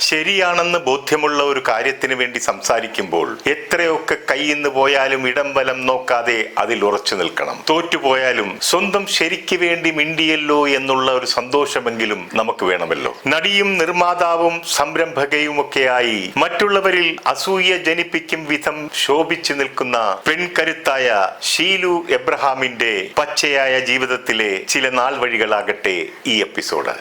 ശരിയാണെന്ന് ബോധ്യമുള്ള ഒരു കാര്യത്തിന് വേണ്ടി സംസാരിക്കുമ്പോൾ എത്രയൊക്കെ കയ്യിന്ന് പോയാലും ഇടം വലം നോക്കാതെ അതിൽ ഉറച്ചു നിൽക്കണം. തോറ്റുപോയാലും സ്വന്തം ശരിക്ക് വേണ്ടി മിണ്ടിയല്ലോ എന്നുള്ള ഒരു സന്തോഷമെങ്കിലും നമുക്ക് വേണമല്ലോ. നടിയും നിർമ്മാതാവും സംരംഭകയുമൊക്കെയായി മറ്റുള്ളവരിൽ അസൂയ ജനിപ്പിക്കും വിധം ശോഭിച്ചു നിൽക്കുന്ന പെൺകരുത്തായ ഷീലു എബ്രഹാമിന്റെ പച്ചയായ ജീവിതത്തിലെ ചില നാൾ വഴികളാകട്ടെ ഈ എപ്പിസോഡ്.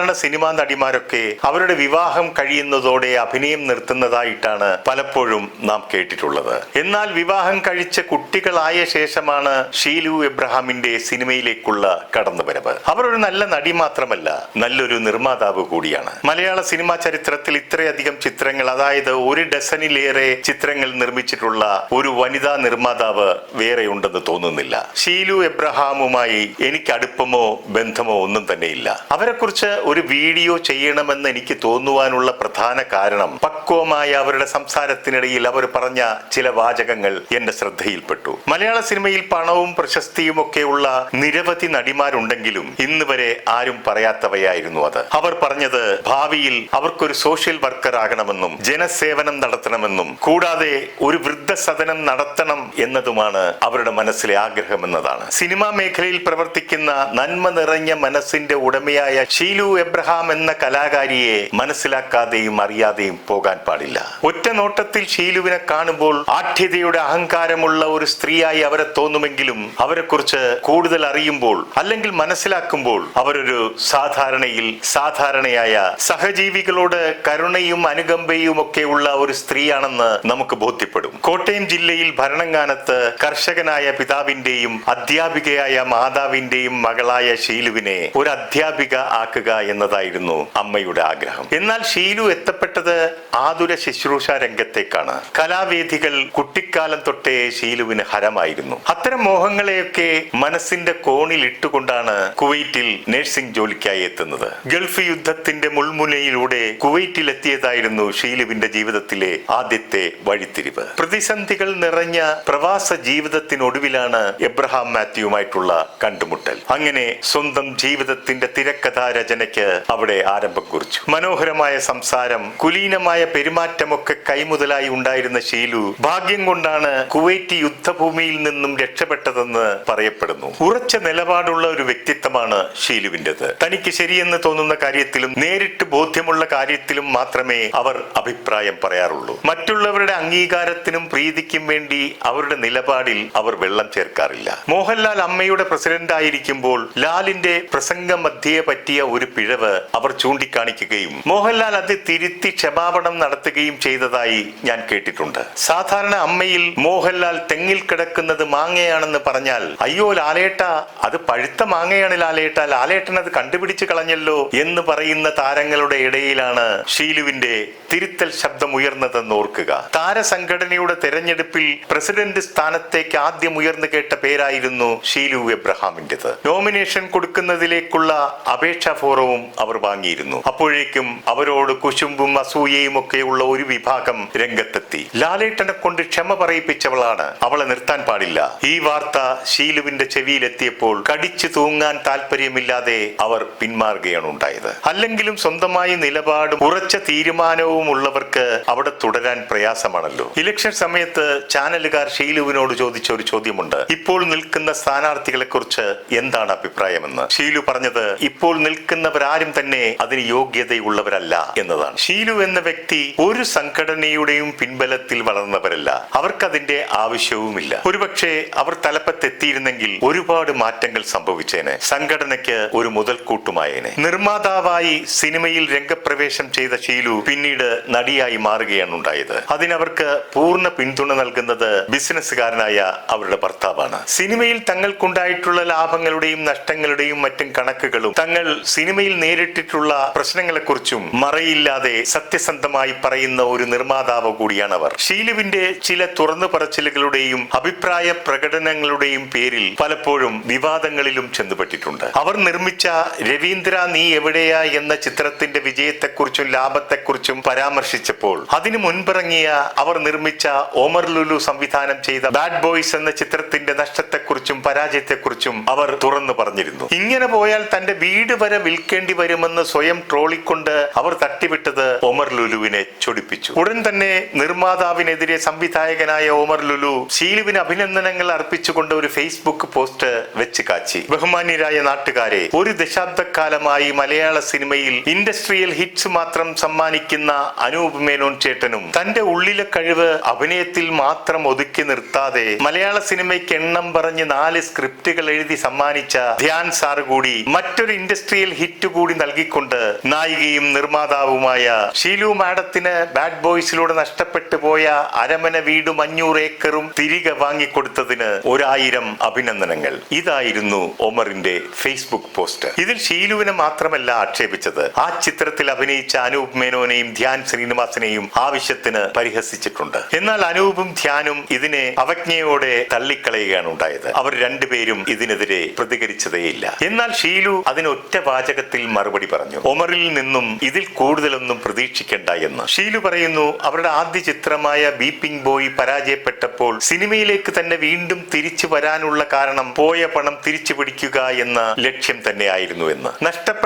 സാധാരണ സിനിമാ നടിമാരൊക്കെ അവരുടെ വിവാഹം കഴിയുന്നതോടെ അഭിനയം നിർത്തുന്നതായിട്ടാണ് പലപ്പോഴും നാം കേട്ടിട്ടുള്ളത്. എന്നാൽ വിവാഹം കഴിച്ച കുട്ടികളായ ശേഷമാണ് ഷീലു എബ്രഹാമിന്റെ സിനിമയിലേക്കുള്ള കടന്നുവരവ്. അവർ ഒരു നല്ല നടി മാത്രമല്ല നല്ലൊരു നിർമ്മാതാവ് കൂടിയാണ്. മലയാള സിനിമാ ചരിത്രത്തിൽ ഇത്രയധികം ചിത്രങ്ങൾ അതായത് ഒരു ഡസനിലേറെ ചിത്രങ്ങൾ നിർമ്മിച്ചിട്ടുള്ള ഒരു വനിതാ നിർമ്മാതാവ് വേറെ ഉണ്ടെന്ന് തോന്നുന്നില്ല. ഷീലു എബ്രഹാമുമായി എനിക്ക് അടുപ്പമോ ബന്ധമോ ഒന്നും തന്നെയില്ല. അവരെക്കുറിച്ച് ഒരു വീഡിയോ ചെയ്യണമെന്ന് എനിക്ക് തോന്നുവാനുള്ള പ്രധാന കാരണം പക്വമായ അവരുടെ സംസാരത്തിനിടയിൽ അവർ പറഞ്ഞ ചില വാചകങ്ങൾ എന്റെ ശ്രദ്ധയിൽപ്പെട്ടു. മലയാള സിനിമയിൽ പണവും പ്രശസ്തിയും ഒക്കെയുള്ള നിരവധി നടിമാരുണ്ടെങ്കിലും ഇന്ന് വരെ ആരും പറയാത്തവയായിരുന്നു അത്. അവർ പറഞ്ഞത് ഭാവിയിൽ അവർക്കൊരു സോഷ്യൽ വർക്കർ ആകണമെന്നും ജനസേവനം നടത്തണമെന്നും കൂടാതെ ഒരു വൃദ്ധസദനം നടത്തണം എന്നതുമാണ് അവരുടെ മനസ്സിലെ ആഗ്രഹം എന്നതാണ് സിനിമാ മേഖലയിൽ പ്രവർത്തിക്കുന്ന നന്മ നിറഞ്ഞ മനസ്സിന്റെ ഉടമയായ ഷീലു എബ്രഹാം എന്ന കലാകാരിയെ മനസ്സിലാക്കാതെയും അറിയാതെയും പോകാൻ പാടില്ല. ഒറ്റ നോട്ടത്തിൽ ഷീലുവിനെ കാണുമ്പോൾ ആഠ്യതയുടെ അഹങ്കാരമുള്ള ഒരു സ്ത്രീയായി അവരെ തോന്നുമെങ്കിലും അവരെക്കുറിച്ച് കൂടുതൽ അറിയുമ്പോൾ അല്ലെങ്കിൽ മനസ്സിലാക്കുമ്പോൾ അവരൊരു സാധാരണയിൽ സാധാരണയായ സഹജീവികളോട് കരുണയും അനുകമ്പയും ഒക്കെ ഉള്ള ഒരു സ്ത്രീയാണെന്ന് നമുക്ക് ബോധ്യപ്പെടും. കോട്ടയം ജില്ലയിൽ ഭരണങ്ങാനത്ത് കർഷകനായ പിതാവിന്റെയും അധ്യാപികയായ മാതാവിന്റെയും മകളായ ഷീലുവിനെ ഒരു അധ്യാപിക ആക്കുക എന്നതായിരുന്നു അമ്മയുടെ ആഗ്രഹം. എന്നാൽ ഷീലു എത്തപ്പെട്ടത് ആതുര ശുശ്രൂഷ രംഗത്തേക്കാണ്. കലാവേദികൾ കുട്ടിക്കാലം തൊട്ടേ ഷീലുവിന് ഹരമായിരുന്നു. അത്തരം മോഹങ്ങളെയൊക്കെ മനസ്സിന്റെ കോണിൽ ഇട്ടുകൊണ്ടാണ് കുവൈറ്റിൽ നഴ്സിംഗ് ജോലിക്കായി എത്തുന്നത്. ഗൾഫ് യുദ്ധത്തിന്റെ മുൾമുനയിലൂടെ കുവൈറ്റിൽ എത്തിയതായിരുന്നു ഷീലുവിന്റെ ജീവിതത്തിലെ ആദ്യത്തെ വഴിത്തിരിവ്. പ്രതിസന്ധികൾ നിറഞ്ഞ പ്രവാസ ജീവിതത്തിനൊടുവിലാണ് എബ്രഹാം മാത്യുവുമായിട്ടുള്ള കണ്ടുമുട്ടൽ. അങ്ങനെ സ്വന്തം ജീവിതത്തിന്റെ തിരക്കഥാ രചനയ്ക്ക് അവിടെ ആരംഭം കുറിച്ചു മനോഹരമായ സംസാരം കുലീനമായ പെരുമാറ്റമൊക്കെ കൈമുതലായി ഉണ്ടായിരുന്ന ഷീലു ഭാഗ്യം കൊണ്ടാണ് കുവൈറ്റ് യുദ്ധഭൂമിയിൽ നിന്നും രക്ഷപ്പെട്ടതെന്ന് പറയപ്പെടുന്നു. ഉറച്ച നിലപാടുള്ള ഒരു വ്യക്തിത്വമാണ് ഷീലുവിന്റെത് തനിക്ക് ശരിയെന്ന് തോന്നുന്ന കാര്യത്തിലും നേരിട്ട് ബോധ്യമുള്ള കാര്യത്തിലും മാത്രമേ അവർ അഭിപ്രായം പറയാറുള്ളൂ. മറ്റുള്ളവരുടെ അംഗീകാരത്തിനും പ്രീതിക്കും വേണ്ടി അവരുടെ നിലപാടിൽ അവർ വെള്ളം ചേർക്കാറില്ല. മോഹൻലാൽ അമ്മയുടെ പ്രസിഡന്റ് ആയിരിക്കുമ്പോൾ ലാലിന്റെ പ്രസംഗ മധ്യയെ പറ്റിയ ഒരു പിഴവ് അവർ ചൂണ്ടിക്കാണിക്കുകയും മോഹൻലാൽ അത് തിരുത്തി ക്ഷമാപണം നടത്തുകയും ചെയ്തതായി ഞാൻ കേട്ടിട്ടുണ്ട്. സാധാരണ അമ്മയിൽ മോഹൻലാൽ തെങ്ങിൽ കിടക്കുന്നത് മാങ്ങയാണെന്ന് പറഞ്ഞാൽ അയ്യോ ലാലേട്ട അത് പഴുത്ത മാങ്ങയാണ് ലാലേട്ട ലാലേട്ടൻ അത് കണ്ടുപിടിച്ച് കളഞ്ഞല്ലോ എന്ന് പറയുന്ന താരങ്ങളുടെ ഇടയിലാണ് ഷീലുവിന്റെ തിരുത്തൽ ശബ്ദം ഉയർന്നതെന്ന് ഓർക്കുക. താരസംഘടനയുടെ തെരഞ്ഞെടുപ്പിൽ പ്രസിഡന്റ് സ്ഥാനത്തേക്ക് ആദ്യം ഉയർന്നു കേട്ട പേരായിരുന്നു ഷീലു എബ്രഹാമിന്റേത് നോമിനേഷൻ കൊടുക്കുന്നതിലേക്കുള്ള അപേക്ഷാ ഫോറവും അവർ വാങ്ങിയിരുന്നു. അപ്പോഴേക്കും അവരോട് കുശുമ്പും അസൂയയും ഒക്കെയുള്ള ഒരു വിഭാഗം രംഗത്തെത്തി. ലാലേട്ടനെ കൊണ്ട് ക്ഷമ പറയിപ്പിച്ചവളാണ്. അവളെ നിർത്താൻ പാടില്ല. ഈ വാർത്ത ഷീലുവിന്റെ ചെവിയിലെത്തിയപ്പോൾ കടിച്ചു തൂങ്ങാൻ താല്പര്യമില്ലാതെ അവർ പിന്മാറുകയാണ് ഉണ്ടായത്. അല്ലെങ്കിലും സ്വന്തമായി നിലപാടും ഉറച്ച തീരുമാനവും ഉള്ളവർക്ക് അവിടെ തുടരാൻ പ്രയാസമാണല്ലോ. ഇലക്ഷൻ സമയത്ത് ചാനലുകാർ ഷീലുവിനോട് ചോദിച്ച ഒരു ചോദ്യമുണ്ട്. ഇപ്പോൾ നിൽക്കുന്ന സ്ഥാനാർത്ഥികളെ കുറിച്ച് എന്താണ് അഭിപ്രായമെന്ന്? ഷീലു പറഞ്ഞത് ഇപ്പോൾ നിൽക്കുന്നവരാരും തന്നെ അതിന് യോഗ്യതയുള്ളവരല്ല എന്നതാണ്. ഷീലു എന്ന വ്യക്തി ഒരു സംഘടനയുടെയും പിൻബലത്തിൽ വളർന്നവരല്ല. അവർക്കതിന്റെ ആവശ്യവുമില്ല. ഒരുപക്ഷെ അവർ തലപ്പത്തെത്തിയിരുന്നെങ്കിൽ ഒരുപാട് മാറ്റങ്ങൾ സംഭവിച്ചേനെ. സംഘടനയ്ക്ക് ഒരു മുതൽക്കൂട്ടുമായേനെ. നിർമ്മാതാവായി സിനിമയിൽ രംഗപ്രവേശം ചെയ്ത ഷീലു പിന്നീട് നടിയായി മാറുകയാണ് ഉണ്ടായത്. അതിനവർക്ക് പൂർണ പിന്തുണ നൽകുന്നത് ബിസിനസ്സുകാരനായ അവരുടെ ഭർത്താവാണ്. സിനിമയിൽ തങ്ങൾക്കുണ്ടായിട്ടുള്ള ലാഭങ്ങളുടെയും നഷ്ടങ്ങളുടെയും മറ്റും കണക്കുകളും തങ്ങൾ സിനിമയിൽ നേരിട്ടിട്ടുള്ള പ്രശ്നങ്ങളെക്കുറിച്ചും മറയില്ലാതെ സത്യസന്ധമായി പറയുന്ന ഒരു നിർമ്മാതാവ് കൂടിയാണ് അവർ. ഷീലുവിന്റെ ചില തുറന്നു പറച്ചിലുകളുടെയും അഭിപ്രായ പ്രകടനങ്ങളുടെയും പേരിൽ പലപ്പോഴും വിവാദങ്ങളിലും ചെന്നുപെട്ടിട്ടുണ്ട്. അവർ നിർമ്മിച്ച രവീന്ദ്ര നീ എവിടെയാ എന്ന ചിത്രത്തിന്റെ വിജയത്തെക്കുറിച്ചും ലാഭത്തെക്കുറിച്ചും പരാമർശിച്ചപ്പോൾ അതിനു മുൻപിറങ്ങിയ അവർ നിർമ്മിച്ച ഓമർ ലുലു സംവിധാനം ചെയ്ത ബാഡ് ബോയ്സ് എന്ന ചിത്രത്തിന്റെ നഷ്ടത്തെക്കുറിച്ചും പരാജയത്തെക്കുറിച്ചും അവർ തുറന്നു പറഞ്ഞിരുന്നു. ഇങ്ങനെ പോയാൽ തന്റെ വീട് വരെ വിൽക്കേണ്ടി വരുമെന്ന് സ്വയം ട്രോളിക്കൊണ്ട് അവർ തട്ടിവിട്ടത് ഓമർ ലുലുവിനെ ചൊടിപ്പിച്ചു. ഉടൻ തന്നെ നിർമ്മാതാവിനെതിരെ സംവിധായകനായ ഓമർ ലുലു ശീലുവിന് അഭിനന്ദനങ്ങൾ അർപ്പിച്ചുകൊണ്ട് ഒരു ഫേസ്ബുക്ക് പോസ്റ്റ് വെച്ച് കാച്ചി. ബഹുമാന്യരായ നാട്ടുകാരെ ഒരു ദശാബ്ദക്കാലമായി മലയാള സിനിമയിൽ ഇൻഡസ്ട്രിയൽ ഹിറ്റ്സ് മാത്രം സമ്മാനിക്കുന്ന അനൂപ് മേനോൻ ചേട്ടനും തന്റെ ഉള്ളിലെ കഴിവ് അഭിനയത്തിൽ മാത്രം ഒതുക്കി നിർത്താതെ മലയാള സിനിമയ്ക്ക് എണ്ണം പറഞ്ഞ് നാല് സ്ക്രിപ്റ്റുകൾ എഴുതി സമ്മാനിച്ച ധ്യാൻ സാർ കൂടി മറ്റൊരു ഇൻഡസ്ട്രിയൽ ഹിറ്റ് കൂടി നൽകിക്കൊണ്ട് നായികയും നിർമ്മാതാവുമായ ഷീലു മാഡത്തിന് ബാഡ് ബോയ്സിലൂടെ നഷ്ടപ്പെട്ടു പോയ അരമന വീടും അഞ്ഞൂറ് ഏക്കറും തിരികെ വാങ്ങിക്കൊടുത്തതിന് ഒരായിരം അഭിനന്ദനങ്ങൾ. ഇതായിരുന്നു ഒമറിന്റെ ഫേസ്ബുക്ക് പോസ്റ്റ്. ഇതിൽ ഷീലുവിനെ മാത്രമല്ല ആക്ഷേപിച്ചത്. ആ ചിത്രത്തിൽ അഭിനയിച്ച അനൂപ് മേനോനെയും ധ്യാൻ ശ്രീനിവാസനെയും ആവശ്യത്തിന് പരിഹസിച്ചിട്ടുണ്ട്. എന്നാൽ അനൂപും ധ്യാനും ഇതിനെ അവജ്ഞയോടെ തള്ളിക്കളയുകയാണ് ഉണ്ടായത്. അവർ രണ്ടുപേരും ഇതിനെതിരെ പ്രതികരിച്ചതേയില്ല. എന്നാൽ ഷീലു അതിനൊറ്റ വാചകത്തിൽ മറുപടി പറഞ്ഞു. ഒമറിൽ നിന്നും ഇതിൽ കൂടുതലൊന്നും പ്രതീക്ഷിക്കേണ്ട എന്ന്. ഷീലു പറയുന്നു അവരുടെ ആദ്യ ചിത്രമായ ബീപ്പിംഗ് ബോയ് പരാജയപ്പെട്ടപ്പോൾ സിനിമയിലേക്ക് തന്നെ വീണ്ടും തിരിച്ചു വരാനുള്ള കാരണം പോയ പണം തിരിച്ചു പിടിക്കുക എന്ന ലക്ഷ്യം തന്നെയായിരുന്നു എന്ന്. നഷ്ടപ്പെട്ട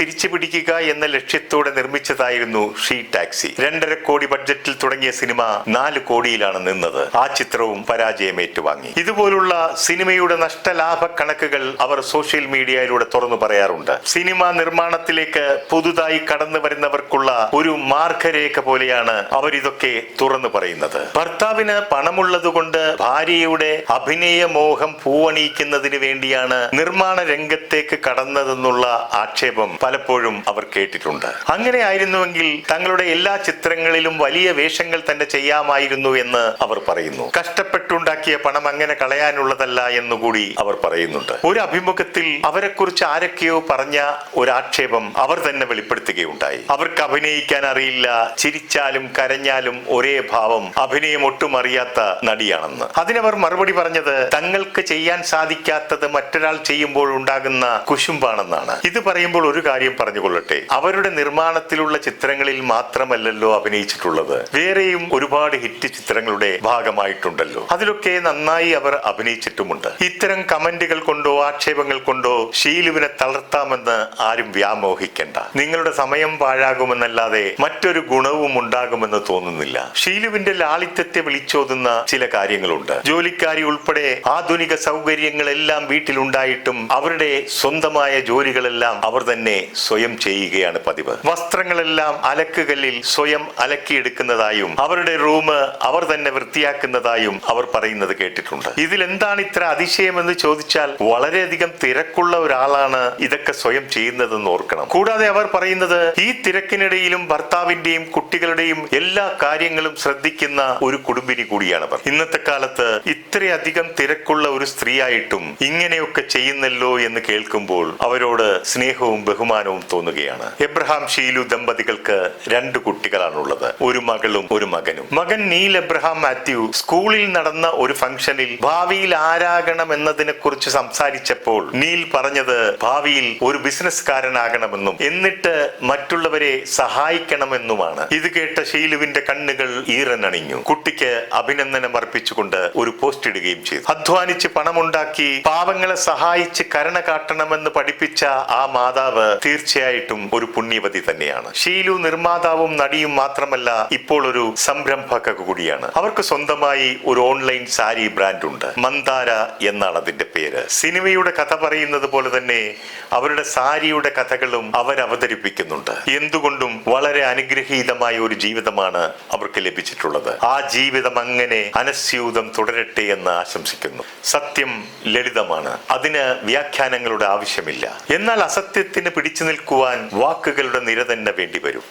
തിരിച്ചു പിടിക്കുക എന്ന ലക്ഷ്യത്തോടെ നിർമ്മിച്ചതായിരുന്നു ഷീ ടാക്സി. രണ്ടര കോടി ബഡ്ജറ്റിൽ തുടങ്ങിയ സിനിമ നാല് കോടിയിലാണ് നിന്നത്. ആ ചിത്രവും പരാജയം ഏറ്റുവാങ്ങി ഇതുപോലുള്ള സിനിമയുടെ നഷ്ടലാഭ കണക്കുകൾ അവർ സോഷ്യൽ മീഡിയയിലൂടെ തുറന്നു പറയാറുണ്ട്. സിനിമ നിർമ്മാണത്തിലേക്ക് പുതുതായി കടന്നു വരുന്നവർക്കുള്ള ഒരു മാർഗരേഖ പോലെയാണ് അവരിതൊക്കെ തുറന്നു പറയുന്നത്. ഭർത്താവിന് പണമുള്ളതുകൊണ്ട് ഭാര്യയുടെ അഭിനയ മോഹം പൂവണിയിക്കുന്നതിന് വേണ്ടിയാണ് നിർമ്മാണ രംഗത്തേക്ക് കടന്നതെന്നുള്ള ആക്ഷേപം പലപ്പോഴും അവർ കേട്ടിട്ടുണ്ട്. അങ്ങനെ ആയിരുന്നുവെങ്കിൽ തങ്ങളുടെ എല്ലാ ചിത്രങ്ങളിലും വലിയ വേഷങ്ങൾ തന്നെ ചെയ്യാമായിരുന്നു എന്ന് അവർ പറയുന്നു. കഷ്ടപ്പെട്ടുണ്ടാക്കിയ പണം അങ്ങനെ കളയാനുള്ളതല്ല എന്നുകൂടി അവർ പറയുന്നുണ്ട്. ഒരു അഭിമുഖത്തിൽ അവരെക്കുറിച്ച് ആരൊക്കെയോ പറഞ്ഞ ഒരു ആക്ഷേപം അവർ തന്നെ വെളിപ്പെടുത്തുകയുണ്ടായി. അവർക്ക് അഭിനയിക്കാൻ അറിയില്ല ചിരിച്ചാലും കരഞ്ഞാലും ഒരേ ഭാവം അഭിനയം ഒട്ടും അറിയാത്ത നടിയാണെന്ന്. അതിനവർ മറുപടി പറഞ്ഞത് തങ്ങൾക്ക് ചെയ്യാൻ സാധിക്കാത്തത് മറ്റൊരാൾ ചെയ്യുമ്പോൾ ഉണ്ടാകുന്ന കുശുമ്പാണെന്നാണ്. ഇത് പറയുമ്പോൾ ഒരു കാര്യം പറഞ്ഞുകൊള്ളട്ടെ. അവരുടെ നിർമ്മാണത്തിലുള്ള ചിത്രങ്ങളിൽ മാത്രമല്ലല്ലോ അഭിനയിച്ചിട്ടുള്ളത്. വേറെയും ഒരുപാട് ഹിറ്റ് ചിത്രങ്ങളുടെ ഭാഗമായിട്ടുണ്ടല്ലോ. അതിലൊക്കെ നന്നായി അവർ അഭിനയിച്ചിട്ടുമുണ്ട്. ഇത്തരം കമന്റുകൾ കൊണ്ടോ ആക്ഷേപങ്ങൾ കൊണ്ടോ ഷീലുവിനെ തളർത്താമെന്ന് ആരും വ്യാമോഹിക്കേണ്ട. നിങ്ങളുടെ സമയം പാഴാകുമെന്നല്ലാതെ മറ്റൊരു ഗുണവും ഉണ്ടാകുമെന്ന് തോന്നുന്നില്ല. ഷീലുവിന്റെ ലാളിത്യത്തെ വിളിച്ചോതുന്ന ചില കാര്യങ്ങളുണ്ട്. ജോലിക്കാരി ഉൾപ്പെടെ ആധുനിക സൗകര്യങ്ങളെല്ലാം വീട്ടിലുണ്ടായിട്ടും അവരുടെ സ്വന്തമായ ജോലികളെല്ലാം അവർ തന്നെ സ്വയം ചെയ്യുകയാണ് പതിവ്. വസ്ത്രങ്ങളെല്ലാം അലക്കുകല്ലിൽ സ്വയം അലക്കിയെടുക്കുന്നതായും അവരുടെ റൂം അവർ തന്നെ വൃത്തിയാക്കുന്നതായും അവർ പറയുന്നത് കേട്ടിട്ടുണ്ട്. ഇതിൽ എന്താണ് ഇത്ര അതിശയമെന്ന് ചോദിച്ചാൽ വളരെയധികം തിരക്കുള്ള ഒരാളാണ് ഇതൊക്കെ സ്വയം ചെയ്യുന്നതെന്ന് ഓർക്കണം. കൂടാതെ അവർ പറയുന്നത് ഈ തിരക്കിനിടയിലും ഭർത്താവിന്റെയും കുട്ടികളുടെയും എല്ലാ കാര്യങ്ങളും ശ്രദ്ധിക്കുന്ന ഒരു കുടുംബിനി കൂടിയാണ് അവർ. ഇന്നത്തെ കാലത്ത് ഇത്രയധികം തിരക്കുള്ള ഒരു സ്ത്രീയായിട്ടും ഇങ്ങനെയൊക്കെ ചെയ്യുന്നല്ലോ എന്ന് കേൾക്കുമ്പോൾ അവരോട് സ്നേഹവും ബഹുമാനവും തോന്നുകയാണ്. എബ്രഹാം ഷീലു ദമ്പതികൾക്ക് രണ്ട് കുട്ടികളാണുള്ളത്. ഒരു മകളും ഒരു മകനും. മകൻ നീൽ എബ്രഹാം മാത്യു സ്കൂളിൽ നടന്ന ഒരു ഫംഗ്ഷനിൽ ഭാവിയിൽ ആരാകണം എന്നതിനെ കുറിച്ച് സംസാരിച്ചപ്പോൾ നീൽ പറഞ്ഞത് ഭാവിയിൽ ഒരു ബിസിനസ്സുകാരനാകണമെന്നും എന്നിട്ട് മറ്റുള്ളവരെ സഹായിക്കണമെന്നുമാണ്. ഇത് കേട്ട ഷീലുവിന്റെ കണ്ണുകൾ ഈറനണിഞ്ഞു. കുട്ടിക്ക് അഭിനന്ദനം അർപ്പിച്ചുകൊണ്ട് ഒരു പോസ്റ്റ് ഇടുകയും ചെയ്തു. അധ്വാനിച്ച് പണമുണ്ടാക്കി പാവങ്ങളെ സഹായിച്ച് കരുണ കാട്ടണമെന്ന് പഠിപ്പിച്ച ആ മാതാവ് തീർച്ചയായിട്ടും ഒരു പുണ്യവതി തന്നെയാണ്. ഷീലു നിർമ്മാതാവും നടിയും മാത്രമല്ല ഇപ്പോൾ ഒരു സംരംഭക കൂടിയാണ്. അവർക്ക് സ്വന്തമായി ഒരു ഓൺലൈൻ സാരി ബ്രാൻഡ് ഉണ്ട് മന്ദാര എന്നാണ് അതിന്റെ പേര്. സിനിമയുടെ കഥ പറയുന്നത് പോലെ തന്നെ അവരുടെ സാരിയുടെ കഥകളും അവർ അവതരിപ്പിക്കുന്നുണ്ട്. എന്തുകൊണ്ടും വളരെ അനുഗ്രഹീതമായ ഒരു ജീവിതമാണ് അവർക്ക് ലഭിച്ചിട്ടുള്ളത്. ആ ജീവിതം അങ്ങനെ അനസ്യൂതം തുടരട്ടെ എന്ന് ആശംസിക്കുന്നു. സത്യം ലളിതമാണ്. അതിന് വ്യാഖ്യാനങ്ങളുടെ ആവശ്യമില്ല. എന്നാൽ അസത്യത്തിന് പിടിച്ചു നിൽക്കുവാൻ വാക്കുകളുടെ നിര തന്നെ വേണ്ടി വരും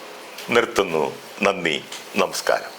നിർത്തുന്നു. നന്ദി. നമസ്കാരം.